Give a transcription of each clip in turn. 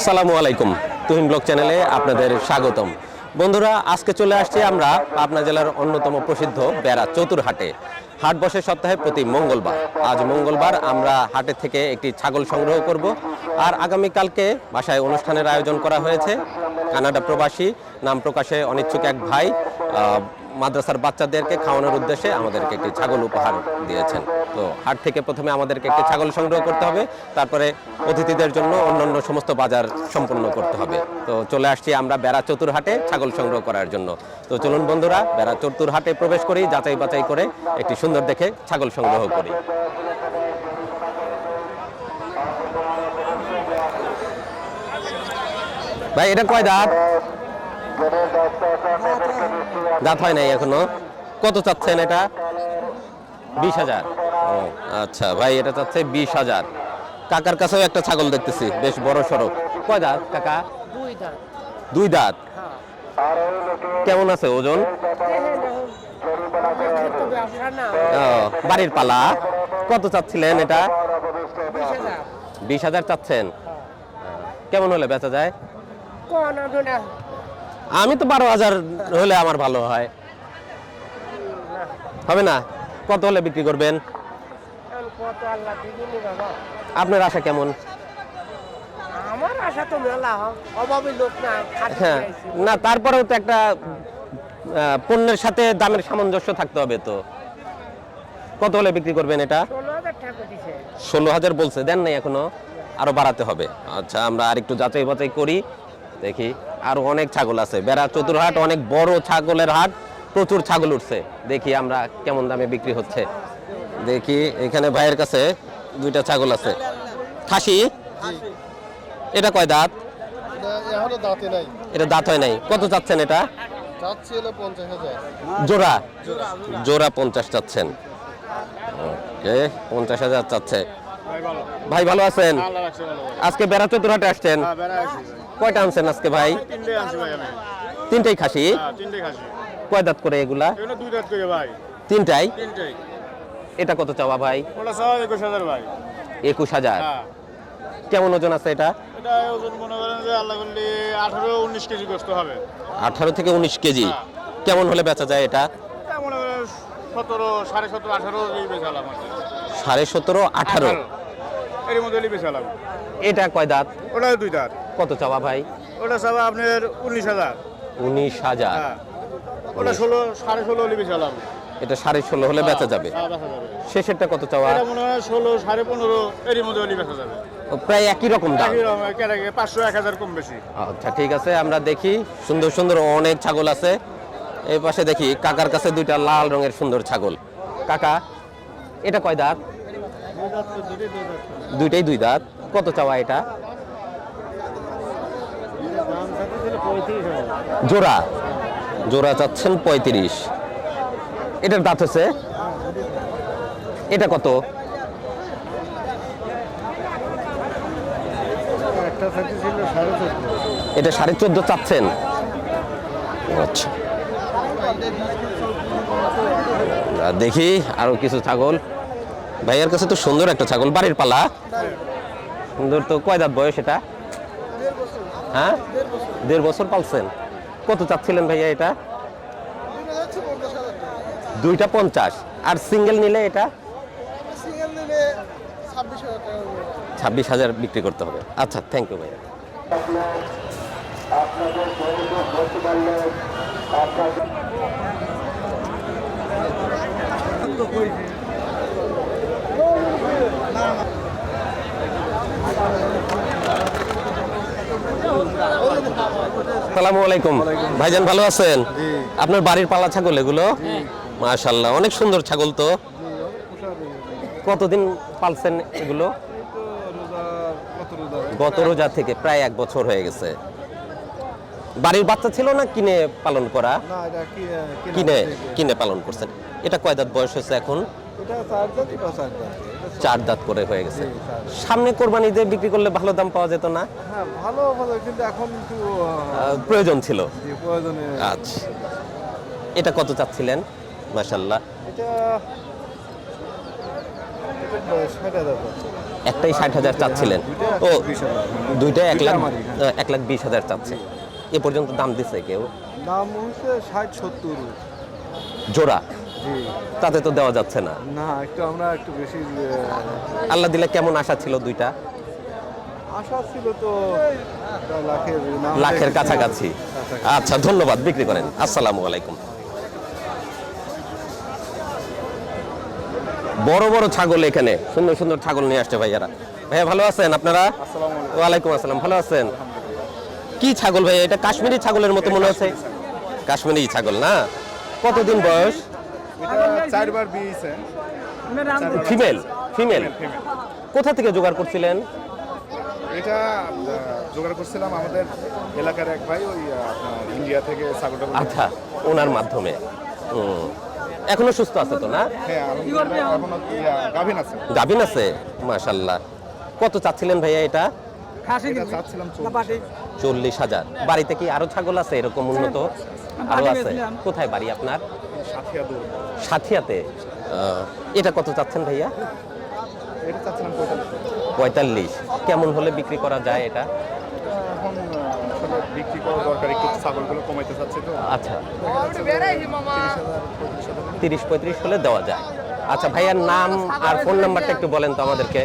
আসসালামু আলাইকুম, তুহিন ব্লগ চ্যানেলে আপনাদের স্বাগতম। বন্ধুরা, আজকে চলে আসছি আমরা পাবনা জেলার অন্যতম প্রসিদ্ধ বেড়া চতুরহাটে। হাট বসে সপ্তাহে প্রতি মঙ্গলবার। আজ মঙ্গলবার আমরা হাটে থেকে একটি ছাগল সংগ্রহ করব। আর আগামীকালকে বাসায় অনুষ্ঠানের আয়োজন করা হয়েছে। কানাডা প্রবাসী, নাম প্রকাশে অনিচ্ছুক এক ভাই মাদ্রাসার বাচ্চাদেরকে খাওয়ানোর উদ্দেশ্যে আমাদেরকে একটি ছাগল উপহার দিয়েছেন। তো হাট থেকে প্রথমে আমাদেরকে একটি ছাগল সংগ্রহ করতে হবে, তারপরে অতিথিদের জন্য অন্যান্য সমস্ত বাজার সম্পূর্ণ করতে হবে। তো চলে আসছি আমরা বেড়া চতুরহাটে ছাগল সংগ্রহ করার জন্য। তো চলুন বন্ধুরা, বেড়া চতুরহাটে প্রবেশ করি, যাচাই বাছাই করে একটি সুন্দর দেখে ছাগল সংগ্রহ করি। ভাই, এটা কয় দাঁত? দাঁত হয় নাই এখনও। কত চাচ্ছেন এটা? বিশ হাজার। ও, আচ্ছা ভাই এটা চাচ্ছে বিশ হাজার। কাকার কাছেও একটা ছাগল দেখতেছি বেশ বড় সড়ক কয় দাঁত কাকা? দুই দাঁত। হ্যাঁ কেমন আছে ওজন? বাড়ির পালা। কত চাচ্ছিলেন এটা? বিশ হাজার। চাচ্ছেন। কেমন হলে বেচা যায়? কোন না আমি তো বারো হাজার হলে আমার ভালো হয়। হবে না? কত হলে বিক্রি করবেন? আপনার আশা কেমন? আমার আশা তো মেলা অভাবী লোক না হ্যাঁ। না তারপরেও তো একটা পণ্যের সাথে দামের সামঞ্জস্য থাকতে হবে তো। কত হলে বিক্রি করবেন এটা? ষোলো হাজার ষোলো হাজার বলছে দেন নাই এখনও আরও বাড়াতে হবে। আচ্ছা আমরা আরেকটু যাচাই বাছাই করি দেখি। আরও অনেক ছাগল আছে। বেড়া চতুর হাট অনেক বড় ছাগলের হাট প্রচুর ছাগল উঠছে। দেখি আমরা কেমন দামে বিক্রি হচ্ছে। দেখি এখানে ভাইয়ের কাছে দুইটা ছাগল আছে। খাসি? এটা কয় দাঁত? এটা দাঁতে হয় নাই। কত চাচ্ছেন এটা? জোড়া? জোড়া। পঞ্চাশ চাচ্ছেন। ওকে পঞ্চাশ হাজার চাচ্ছে। ভাই ভালো। আছেন? আজকে বেড়া চতুরহাটে আসছেন? হ্যাঁ কয়টা আনছেন আজকে ভাই? তিনটাই খাসি? হ্যাঁ খাসি। কয় দাঁত করে এগুলা? তিনটাই? তিনটেই। এটা কত চাওয়া ভাই? একুশ হাজার হ্যাঁ। কেমন ওজন আছে এটা? আঠারো থেকে উনিশ কেজি। হ্যাঁ। কেমন হলে বেচা যায় এটা? সাড়ে সতেরো আঠারো এটা কয় দাঁত? ওটা দুই দাঁত। কত চাওয়া ভাই? ওটা সব আপনার উনিশ হাজার। উনিশ হাজার। হ্যাঁ। ওটা ষোলো সাড়ে ষোলো হলে বেচালাম এটা সাড়ে ষোলো হলে বেচা যাবে। হ্যাঁ বেচা যাবে। শেষেরটা কত চাওয়া? মনে হয় ষোলো সাড়ে পনেরো এরই মধ্যে হলে বেচা যাবে। প্রায় একই রকম দাম। পাঁচশো এক হাজার কম বেশি। আচ্ছা ঠিক আছে আমরা দেখি। সুন্দর সুন্দর অনেক ছাগল আছে। এই পাশে দেখি কাকার কাছে দুইটা লাল রঙের সুন্দর ছাগল। কাকা এটা কয় দাঁত। দুইটাই দুই দাঁত। কত চাওয়া এটা? জোড়া। জোড়া চাচ্ছেন পঁয়ত্রিশ। এটার দাঁত হচ্ছে? এটা কত? এটা সাড়ে চোদ্দ চাচ্ছেন। আচ্ছা। দেখি আরও কিছু ছাগল। ভাইয়ার কাছে তো সুন্দর একটা ছাগল, বাড়ির পালা। সুন্দর তো, কয় দাঁত বয়স এটা? হ্যাঁ? দেড় বছর পালছেন। কত চাচ্ছিলেন ভাইয়া এটা? দুইটা পঞ্চাশ। আর সিঙ্গেল নিলে এটা? ছাব্বিশ হাজার বিক্রি করতে হবে। আচ্ছা থ্যাংক ইউ ভাইয়া। সালামু আলাইকুম। ভাইজান ভালো আছেন? আপনার বাড়ির পালা ছাগল এগুলো? মাশাল্লাহ অনেক সুন্দর ছাগল তো। কতদিন পালছেন এগুলো? গত রোজা থেকে প্রায় এক বছর হয়ে গেছে। বাড়ির বাচ্চা ছিল না কিনে পালন করা? কিনে কিনে পালন করছেন। এটা কয় দাঁত বয়স হয়েছে এখন? চার দাঁত করে হয়ে গেছে। সামনে কোরবানি দিয়ে বিক্রি করলে ভালো দাম পাওয়া যেত না? হ্যাঁ ভালো ভালো কিন্তু এখন একটু প্রয়োজন ছিল। প্রয়োজনে। আচ্ছা। এটা কত চাচ্ছিলেন? মাশাল্লাহ এটা একটাই ষাট হাজার চাচ্ছিলেন? ও দুইটা এক লাখ এক লাখ বিশ হাজার চাচ্ছে। এ পর্যন্ত দাম দিচ্ছে কেউ? দাম হচ্ছে ষাট সত্তর। জোড়া? তাতে তো দেওয়া যাচ্ছে না। না একটু আমরা একটু বেশি আল্লাহ দিলে কেমন আশা ছিল দুইটা? আশা ছিল তো লাখের লাখের কাছাকাছি। কাছাকাছি। আচ্ছা ধন্যবাদ বিক্রি করেন। আসসালামু আলাইকুম। বড় বড় ছাগল এখানে। সুন্দর সুন্দর ছাগল নিয়ে আসছে ভাইয়ারা। ভাইয়া ভালো আছেন আপনারা? ওয়ালাইকুম আসসালাম ভালো আছেন? কি ছাগল ভাইয়া? এটা কাশ্মীরি ছাগলের মতো মনে হচ্ছে। কাশ্মীরি ছাগল না? কতদিন বয়স? এটা চারবার বিয়েছে। ফিমেল। ফিমেল? কোথা থেকে জোগাড় করছিলেন? এটা জোগাড় করছিলাম আমাদের এলাকার এক ভাই ওই ইন্ডিয়া থেকে ছাগলটা আচ্ছা ওনার মাধ্যমে। এখনও সুস্থ আছে তো না? হ্যাঁ গাভিন আছে। গাভিন আছে? মাশাল্লাহ কত চাচ্ছিলেন ভাইয়া এটা? চল্লিশ। হাজার। বাড়িতে কি আরও ছাগল আছে এরকম উন্নত? আরও আছে? কোথায় বাড়ি আপনার? সাথিয়াতে? এটা কত চাচ্ছেন ভাইয়া? পঁয়তাল্লিশ। কেমন হলে বিক্রি করা যায় এটা? এখন আহ, আসলে বিক্রি করা দরকার একটু ছাগলগুলো কমাইতে চাচ্ছি তো। আচ্ছা। তিরিশ পঁয়ত্রিশ হলে দেওয়া যায়। আচ্ছা ভাইয়ার নাম আর ফোন নাম্বারটা একটু বলেন তো আমাদেরকে।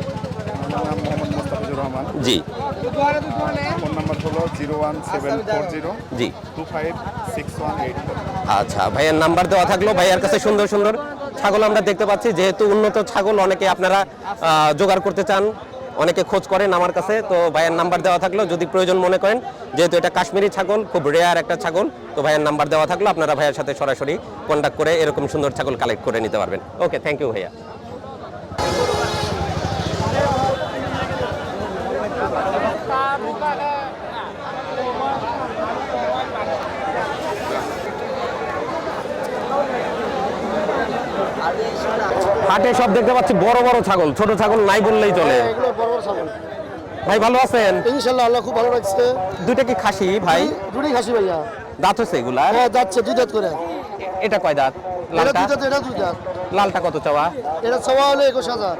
জি। নাম্বার হলো zero one seven four zero জি। Two five six one eight আচ্ছা ভাইয়ের নাম্বার দেওয়া থাকল। ভাইয়ার কাছে সুন্দর সুন্দর ছাগল আমরা দেখতে পাচ্ছি। যেহেতু উন্নত ছাগল অনেকে আপনারা জোগাড় করতে চান অনেকে খোঁজ করেন আমার কাছে তো ভাইয়ের নাম্বার দেওয়া থাকল। যদি প্রয়োজন মনে করেন যেহেতু এটা কাশ্মীরি ছাগল খুব রেয়ার একটা ছাগল তো ভাইয়ের নাম্বার দেওয়া থাকল। আপনারা ভাইয়ের সাথে সরাসরি কন্ট্যাক্ট করে এরকম সুন্দর ছাগল কালেক্ট করে নিতে পারবেন। ওকে থ্যাংক ইউ ভাইয়া। হাটে সব দেখতে পাচ্ছি বড় বড় ছাগল ছোট ছাগল নাই বললেই চলে। এগুলো বড় বড় ছাগল। ভাই ভালো আছেন? ইনশাল্লাহ আল্লাহ খুব ভালো লাগছে দুইটা কি খাসি ভাই? দুটি খাসি ভাইয়া। দাঁত হচ্ছে এগুলা? হ্যাঁ যাচ্ছে দুই দাঁত করে। এটা কয় দাঁত? এটা লালটা? দুই দাঁত এটা দুই দাঁত। লালটা কত চাওয়া? এটা সবা হলো একুশ হাজার।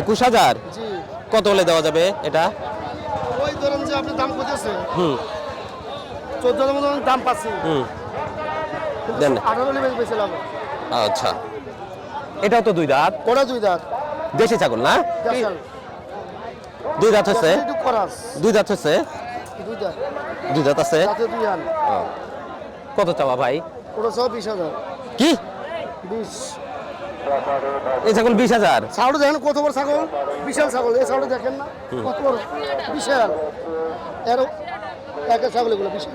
একুশ হাজার? জি। কত হলে দেওয়া যাবে এটা? ওই ধরেন যে আপনি দাম করতেছে হুম। চোদ্দ হাজার মতো দাম পাচ্ছি। হুম। দেন। আঠারো লেভেল পেয়েছিলাম আচ্ছা। এটাও তো দুই দাঁত। ওটা দুই দাঁত। দেশি ছাগল না? দুই দাঁত হচ্ছে দুই দাঁত হচ্ছে দুই দাঁত। আছে? কত চাওয়া ভাই? কি? এই ছাগল বিশ হাজার? ছাগল দেখেন কত বড় ছাগল? বিশাল ছাগল। এই ছাগল দেখেন না? কত বড়? বিশাল। এর একটা ছাগল এগুলো বিশাল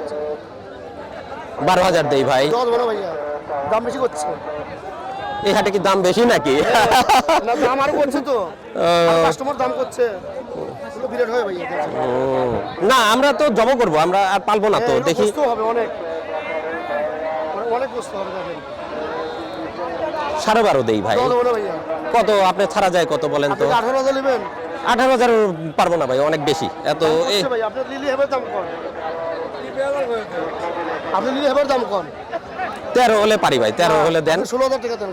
বারো হাজার দেই ভাই। দশ বড় ভাইয়া। দাম বেশি করছে। এই হাটে কি দাম বেশি নাকি? না দাম আরও করছে তো। কাস্টমার দাম করছে। এগুলো বিরাট ভাইয়া দেখেন। ও, না আমরা তো জব করব আমরা আর পালবো না তো হ্যাঁ, দেখি। হবে অনেক। অনেক- অনেক হবে সাড়ে বারো দেই ভাই। কত আপনি ছাড়া যায় কত বলেন তো? আঠারো হাজার নেবেন? আঠারো হাজার পারব না ভাই অনেক বেশি। এত আপনি হেবার দাম কর আপনি লিলি হেবার দাম কর তেরো হলে পারি ভাই তেরো হলে দেন। ষোলো হাজার টাকা দেন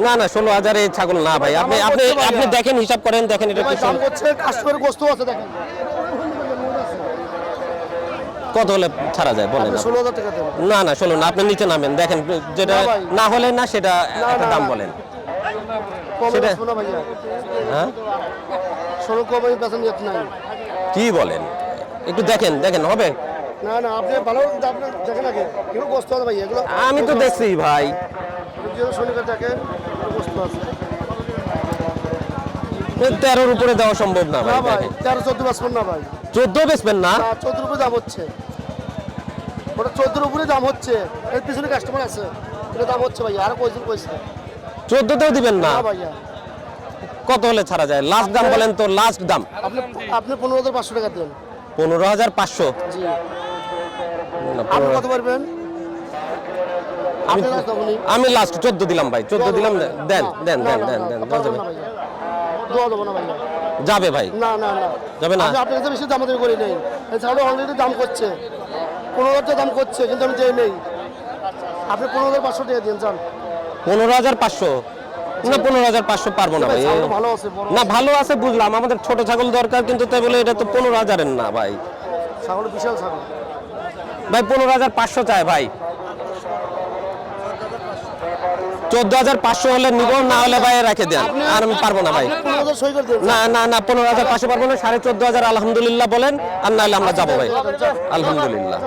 না না ষোলো হাজার এই ছাগল না ভাই। আপনি আপনি আপনি দেখেন হিসাব করেন দেখেন এটা গোস্ত আছে কত হলে ছাড়া যায় বলেন না না ষোলো না আপনি নিচে নামেন দেখেন যেটা না হলে না সেটা একটা দাম বলেন। সেটা- হ্যাঁ? ষোলো কমে কি বলেন? একটু দেখেন দেখেন হবে? না না আপনি ভালো আপনি দেখেন আগে এগুলো গোস্ত আছে ভাই এগুলো আমি তো দেখছি ভাই। শনিবার দেখেন গোস্ত আছে। তেরোর উপরে দেওয়া সম্ভব না ভাই তেরো চোদ্দ বেচবেন না ভাই। চোদ্দ বেচবেন না? চোদ্দোর উপরে দাম হচ্ছে। ওটা চোদ্দোর উপরে দাম হচ্ছে। এর পিছনে কাস্টমার আছে। এটা দাম হচ্ছে ভাই আর কইছেন কইছে। চোদ্দতেও দিবেন না? না ভাইয়া। কত হলে ছাড়া যায়? লাস্ট দাম বলেন তো লাস্ট দাম। আপনি আপনি পনেরো হাজার পাঁচশো টাকা দেন। পনেরো হাজার পাঁচশো। জি। আপনি কত পারবেন? আমি লাস্ট চোদ্দ দিলাম ভাই চোদ্দ দিলাম দেন দেন দেন দেন দেন যাবে ভাই। না না না। যাবে না? আপনার কাছে বেশি দাম করি নেই। এছাড়াও অলরেডি দাম করছে। পনেরো হাজার দাম করছে কিন্তু আমি দেই নেই। আপনি পনেরো হাজার পাঁচশো টাকা দিন যান। পনেরো হাজার পাঁচশো? না পনেরো হাজার পাঁচশো পারব না ভাই ভালো আছে না ভালো আছে বুঝলাম। আমাদের ছোট ছাগল দরকার কিন্তু তাই বলে এটা তো পনেরো হাজারের না ভাই। ছাগল বিশাল ছাগল। ভাই পনেরো হাজার পাঁচশো চাই ভাই। চোদ্দ হাজার পাঁচশো হলে নিব না হলে ভাই রেখে দেন। আর আমি পারব না ভাই। না না না পনেরো হাজার পাঁচশো পারব না সাড়ে চোদ্দ হাজার আলহামদুলিল্লাহ বলেন আর নাহলে আমরা যাব ভাই। আলহামদুলিল্লাহ।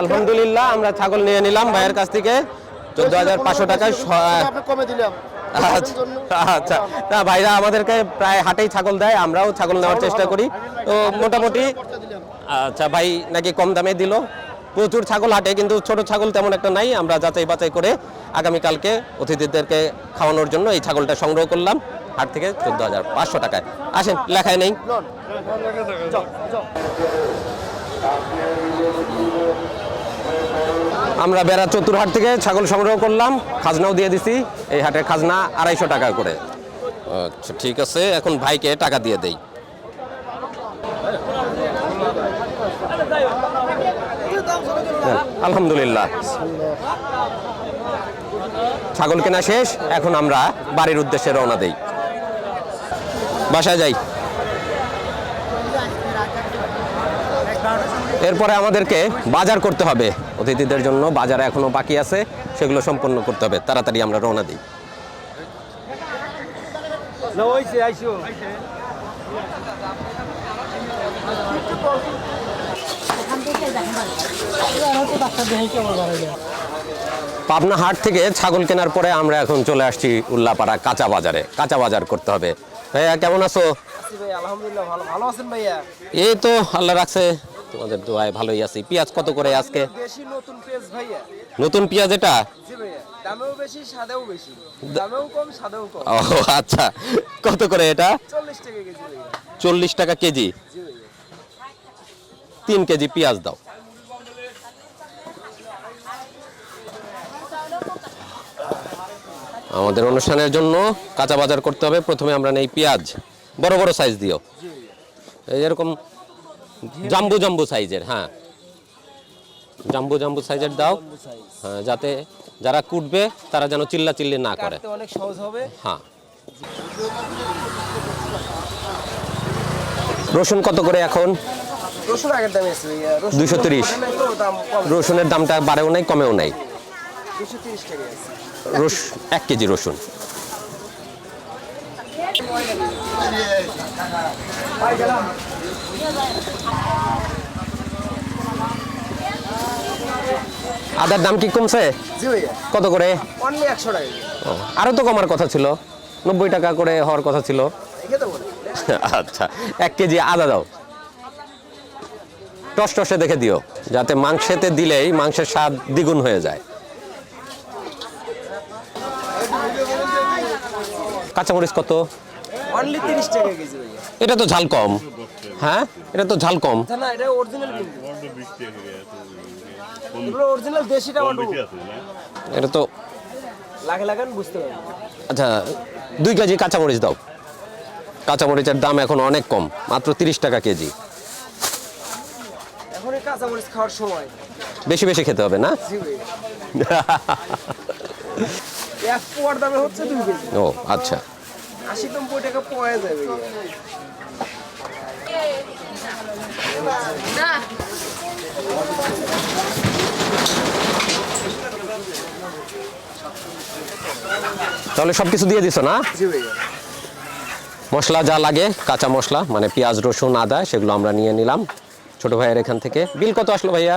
আলহামদুলিল্লাহ আমরা ছাগল নিয়ে নিলাম ভাইয়ের কাছ থেকে। চোদ্দ হাজার পাঁচশো টাকায় কমে দিলাম। আচ্ছা আচ্ছা। না ভাইরা আমাদেরকে প্রায় হাটেই ছাগল দেয় আমরাও ছাগল নেওয়ার চেষ্টা করি। তো মোটামুটি আচ্ছা ভাই নাকি কম দামে দিল? প্রচুর ছাগল হাটে, কিন্তু ছোট ছাগল তেমন একটা নাই। আমরা যাচাই বাছাই করে আগামীকালকে অতিথিদেরকে খাওয়ানোর জন্য এই ছাগলটা সংগ্রহ করলাম। হাট থেকে চোদ্দ হাজার পাঁচশো টাকায়। আসেন, লেখায় নেই। আমরা বেড়া চতুরহাট থেকে ছাগল সংগ্রহ করলাম। খাজনাও দিয়ে দিছি। এই হাটের খাজনা আড়াইশো টাকা করে। আচ্ছা ঠিক আছে। এখন ভাইকে টাকা দিয়ে দেই নেন, আলহামদুলিল্লাহ। ছাগল কেনা শেষ, এখন আমরা বাড়ির উদ্দেশ্যে রওনা দেই। বাসায় যাই। এরপরে আমাদেরকে বাজার করতে হবে। অতিথিদের জন্য বাজার এখনও বাকি আছে, সেগুলো সম্পন্ন করতে হবে। তাড়াতাড়ি আমরা রওনা দিই। পাবনা হাট থেকে ছাগল কেনার পরে আমরা এখন চলে আসছি উল্লাপাড়া কাঁচা বাজারে। কাঁচা বাজার করতে হবে। ভাইয়া, কেমন আছো? এই তো আল্লাহ রাখছে। তোমাদের দোয়ায় ভালোই আছি। পেঁয়াজ কত করে আজকে? নতুন পেঁয়াজ এটা? আচ্ছা। কত করে এটা? চল্লিশ টাকা কেজি ভাইয়া চল্লিশ টাকা কেজি জি ভাইয়া তিন কেজি পেঁয়াজ দাও। আমাদের অনুষ্ঠানের জন্য কাঁচা বাজার করতে হবে। প্রথমে আমরা নেই পেঁয়াজ। বড় বড় সাইজ দিও। এই এরকম জাম্বু জাম্বু সাইজের হ্যাঁ। জাম্বু জাম্বু সাইজের দাও। হ্যাঁ যাতে যারা কুটবে তারা যেন চিল্লা চিল্লি না করে। অনেক সহজ হবে। হ্যাঁ। রসুন কত করে এখন? রসুন আগের দামে আছে ভাইয়া রসুন 230 বাড়ে নাই তো দাম কম। রসুনের দামটা বাড়েও নাই কমেও নাই। তিরিশ রস এক কেজি রসুন। আদার দাম কি কমছে? কত করে? আরও তো কমার কথা ছিল। নব্বই টাকা করে হওয়ার কথা ছিল। আচ্ছা এক কেজি আদা দাও। টস টসে দেখে দিও যাতে মাংসেতে দিলেই মাংসের স্বাদ দ্বিগুণ হয়ে যায়। কাঁচামরিচ কত? অনলি তিরিশ টাকা কেজি ভাইয়া। এটা তো ঝাল কম। হ্যাঁ? এটা তো ঝাল কম। আচ্ছা এটা অরিজিনাল কিন্তু। এগুলো অরিজিনাল দেশি টমেটো এটা তো লাগে লাগান বুঝতে পারবেন আচ্ছা দুই কেজি কাঁচামরিচ দাও। কাঁচামরিচের দাম এখন অনেক কম মাত্র তিরিশ টাকা কেজি। কাঁচামরিচ খাওয়ার সময়। বেশি বেশি খেতে হবে না? এক পোয়ার দামে হচ্ছে দুই কেজি। ও আচ্ছা। আশি নব্বই টাকা পাওয়া যায় তাহলে সব কিছু দিয়ে দিছো না? মশলা যা লাগে কাঁচা মশলা মানে পেঁয়াজ রসুন আদা সেগুলো আমরা নিয়ে নিলাম। ছোট ভাইয়ের এখান থেকে। বিল কত আসলো ভাইয়া?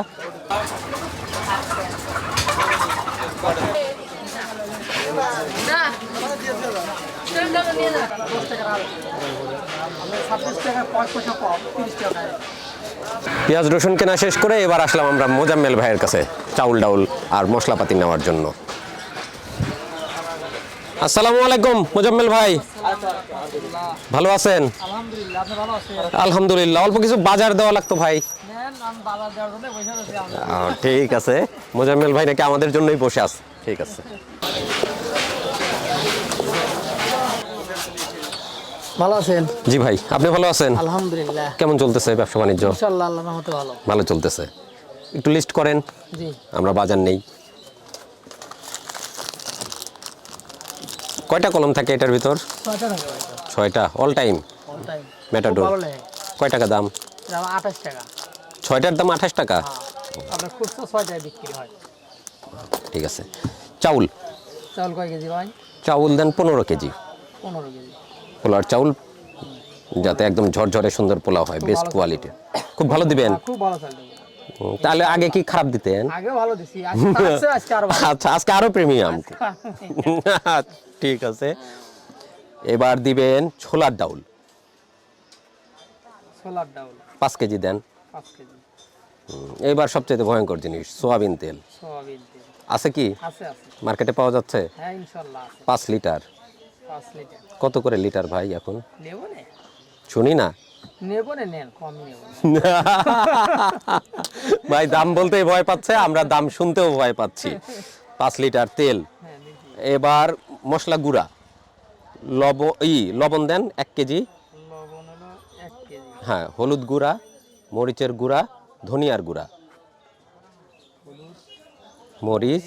পেঁয়াজ রসুন কেনা শেষ করে এবার আসলাম আমরা মোজাম্মেল ভাইয়ের কাছে চাউল ডাউল আর মশলাপাতি নেওয়ার জন্য। আসসালামু আলাইকুম মোজাম্মেল ভাই। ভালো আছেন? আলহামদুলিল্লাহ অল্প কিছু বাজার দেওয়া লাগতো ভাই। ঠিক আছে। মোজাম্মেল ভাই নাকি আমাদের জন্যই বসে আছে। ঠিক আছে। ভালো আছেন? জি ভাই আপনি ভালো আছেন? আলহামদুলিল্লাহ। কেমন চলতেছে ব্যবসা বাণিজ্য রহমতে ভালো। ভালো চলতেছে। একটু লিস্ট করেন। জি। আমরা বাজার নেই। কয়টা কলম থাকে এটার ভিতর? ছয়টা অল টাইম মেটাডোর কয় টাকা দাম? আঠাশ টাকা। ছয়টার দাম আঠাশ টাকা? হ্যাঁ ঠিক আছে। চাউল? চাউল কয় কেজি ভাই? চাউল দেন পনেরো কেজি। পনেরো কেজি। পোলার চাউল যাতে একদম ঝরঝরে সুন্দর পোলাও হয় বেস্ট কোয়ালিটি খুব ভালো দিবেন? হ্যাঁ, খুব ভালো চাল তাহলে আগে কি খারাপ দিতেন? আগেও ভালো দিছি আজকে আরও ভালো। আচ্ছা আজকে আরও প্রিমিয়াম। ঠিক আছে। এবার দিবেন ছোলার ডাউল। ছোলার ডাউল। পাঁচ কেজি দেন। পাঁচ কেজি। হুম, এবার সবচেয়ে ভয়ঙ্কর জিনিস সোয়াবিন তেল। সোয়াবিন তেল। আছে কি? আছে আছে। মার্কেটে পাওয়া যাচ্ছে? হ্যাঁ ইনশাল্লাহ আছে। পাঁচ লিটার। পাঁচ লিটার। কত করে লিটার ভাই এখন? নেব নে। শুনি না। নেব নে নেন কম নেব ভাই দাম বলতেই ভয় পাচ্ছে আমরা দাম শুনতেও ভয় পাচ্ছি। পাঁচ লিটার তেল। হ্যাঁ এবার মশলা গুঁড়া। লব ই লবণ দেন এক কেজি। হ্যাঁ হলুদ গুঁড়া মরিচের গুঁড়া ধনিয়ার গুঁড়া। মরিচ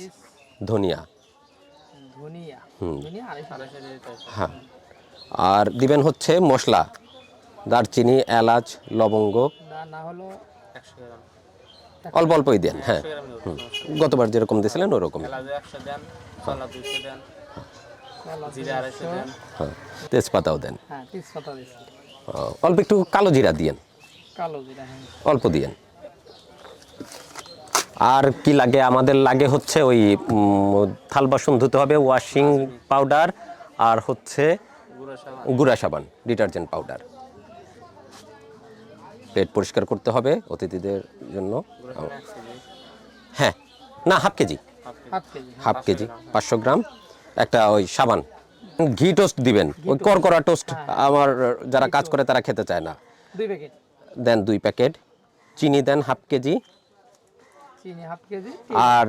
ধনিয়া। হুম। হ্যাঁ। আর দিবেন হচ্ছে মশলা। দারচিনি এলাচ লবঙ্গ। অল্প অল্পই দেন হ্যাঁ। গতবার যেরকম দিয়েছিলেন ওরকম হ্যাঁ। তেজপাতাও দেন। অল্প একটু কালো জিরা দিয়েন। অল্প দিয়েন। আর কি লাগে? আমাদের লাগে হচ্ছে ওই থাল বাসন ধুতে হবে ওয়াশিং পাউডার আর হচ্ছে গুঁড়া সাবান ডিটারজেন্ট পাউডার। পেট পরিষ্কার করতে হবে অতিথিদের জন্য। হ্যাঁ না হাফ কেজি। Half KG. পাঁচশো গ্রাম। একটা ওই সাবান। ঘি টোস্ট দিবেন। ওই করকরা টোস্ট আমার যারা কাজ করে তারা খেতে চায় না। দেন দুই প্যাকেট। চিনি দেন হাফ কেজি। আর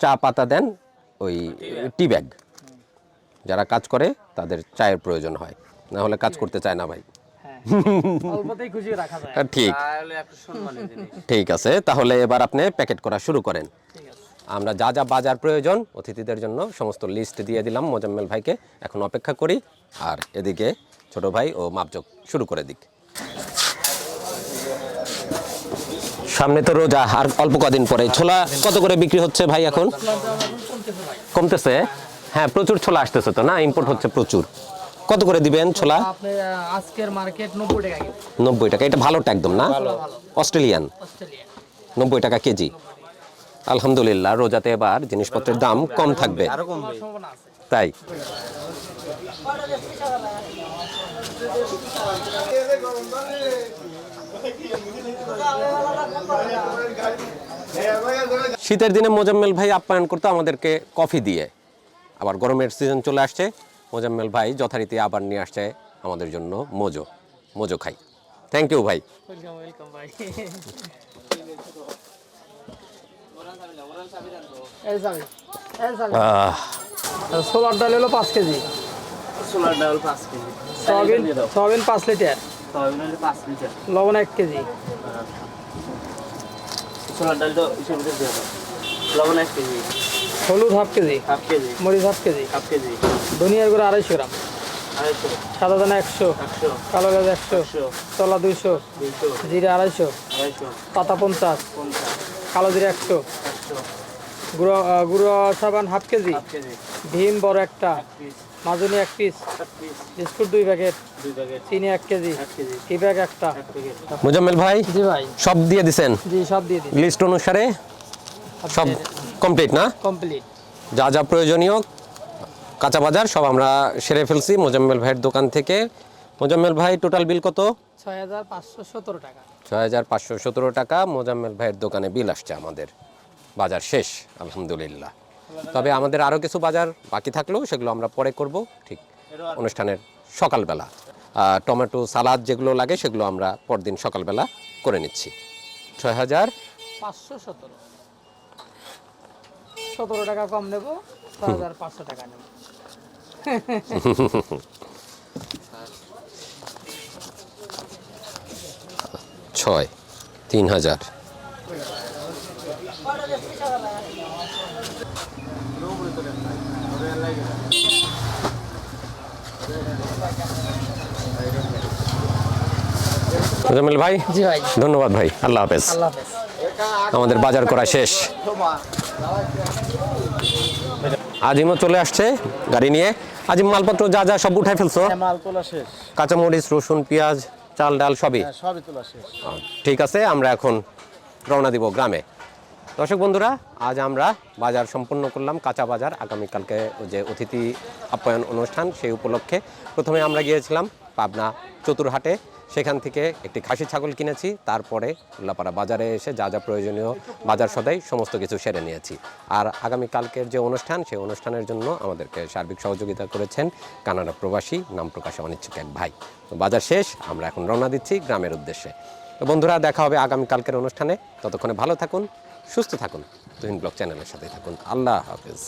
চা পাতা দেন ওই টি ব্যাগ। যারা কাজ করে তাদের চায়ের প্রয়োজন হয়। না হলে কাজ করতে চায় না ভাই। হ্যাঁ অল্পতেই খুশি রাখা যায়। ঠিক। ঠিক আছে তাহলে এবার আপনি প্যাকেট করা শুরু করেন। আমরা যা যা বাজার প্রয়োজন অতিথিদের জন্য সমস্ত লিস্ট দিয়ে দিলাম মোজাম্মেল ভাইকে। এখন অপেক্ষা করি আর এদিকে ছোট ভাই ও মাপজোক শুরু করে দিক। সামনে তো রোজা আর অল্প কদিন পরে। ছোলা কত করে বিক্রি হচ্ছে ভাই এখন? কমতেছে হ্যাঁ প্রচুর ছোলা আসতেছে তো না? ইম্পোর্ট হচ্ছে প্রচুর। কত করে দিবেন ছোলা? আজকের মার্কেট নব্বই টাকা কেজি। নব্বই টাকা এটা ভালোটা একদম না? অস্ট্রেলিয়ান? অস্ট্রেলিয়া নব্বই টাকা কেজি। আলহামদুলিল্লাহ রোজাতে এবার জিনিসপত্রের দাম কম থাকবে। আরও কমবে। সম্ভাবনা আছে। তাই? শীতের দিনে মোজাম্মেল ভাই আপ্যায়ন করতো আমাদেরকে কফি দিয়ে। আবার গরমের সিজন চলে আসছে। মোজাম্মেল ভাই যথারীতি আবার নিয়ে আসছে আমাদের জন্য মোজো মোজো খাই। থ্যাংক ইউ ভাই। সোলার ডাল হলো পাঁচ কেজি। সোলার ডাল পাঁচ কেজি। সয়াবিন সয়াবিন পাঁচ লিটার। লবণ এক কেজি। সোলার ডাল তো লবণ এক কেজি। হলুদ হাফ কেজি। Half KG. মরিচ হাফ কেজি। Half KG. ধনিয়ার গুঁড়ো আড়াইশো গ্রাম। সাদা দানা একশো একশো। কালো গাছ একশো তলা দুইশো জিরা আড়াইশো পাতা পঞ্চাশ পঞ্চাশ। কালো জিরা একশো। গুঁড়ো গুঁড়ো সাবান হাফ কেজি। ভীম বড় একটা। পিস। মাজনি এক পিস। বিস্কুট দুই প্যাকেট। দুই চিনি এক কেজি। টি ব্যাগ একটা। এক মোজাম্মেল ভাই জি ভাই। সব দিয়ে দিছেন? জি সব দিয়ে দিন লিস্ট অনুসারে সব কমপ্লিট না? কমপ্লিট। যা যা প্রয়োজনীয় কাঁচা বাজার সব আমরা সেরে ফেলছি মোজাম্মেল ভাইয়ের দোকান থেকে। মোজাম্মেল ভাই টোটাল বিল কত? ছয় হাজার পাঁচশো সতেরো টাকা। ছয় হাজার পাঁচশো সতেরো টাকা মোজাম্মেল ভাইয়ের দোকানে বিল আসছে আমাদের। বাজার শেষ আলহামদুলিল্লাহ। তবে আমাদের আরও কিছু বাজার বাকি থাকলেও সেগুলো আমরা পরে করব ঠিক অনুষ্ঠানের সকালবেলা। টমেটো সালাদ যেগুলো লাগে সেগুলো আমরা পরদিন সকালবেলা করে নিচ্ছি। ছয় হাজার পাঁচশো সতেরো। সতেরো টাকা কম নেব হাজার পাঁচশো টাকা নেব। ছয় তিন হাজার। জামিল ভাই জি ভাই। ধন্যবাদ ভাই আল্লাহ হাফেজ। আমাদের বাজার করা শেষ। আজিমও চলে আসছে গাড়ি নিয়ে। আজিম মালপত্র যা যা সব উঠাই ফেলছো? মাল তোলা শেষ। কাঁচামরিচ রসুন পেঁয়াজ চাল ডাল সবই? সবই তোলা শেষ। ঠিক আছে আমরা এখন রওনা দিব গ্রামে। দর্শক বন্ধুরা আজ আমরা বাজার সম্পন্ন করলাম কাঁচা বাজার। আগামীকালকে যে অতিথি আপ্যায়ন অনুষ্ঠান সেই উপলক্ষে প্রথমে আমরা গিয়েছিলাম পাবনা চতুরহাটে। সেখান থেকে একটি খাসি ছাগল কিনেছি, তারপরে উল্লাপাড়া বাজারে এসে যা যা প্রয়োজনীয় বাজার সদাই সমস্ত কিছু সেরে নিয়েছি। আর আগামীকালকের যে অনুষ্ঠান, সেই অনুষ্ঠানের জন্য আমাদেরকে সার্বিক সহযোগিতা করেছেন কানাডা প্রবাসী, নাম প্রকাশে অনিচ্ছুক এক ভাই। তো বাজার শেষ, আমরা এখন রওনা দিচ্ছি গ্রামের উদ্দেশ্যে। তো বন্ধুরা, দেখা হবে আগামীকালকের অনুষ্ঠানে। ততক্ষণে ভালো থাকুন, সুস্থ থাকুন। তুহিন ব্লগ চ্যানেলের সাথে থাকুন। আল্লাহ হাফিজ।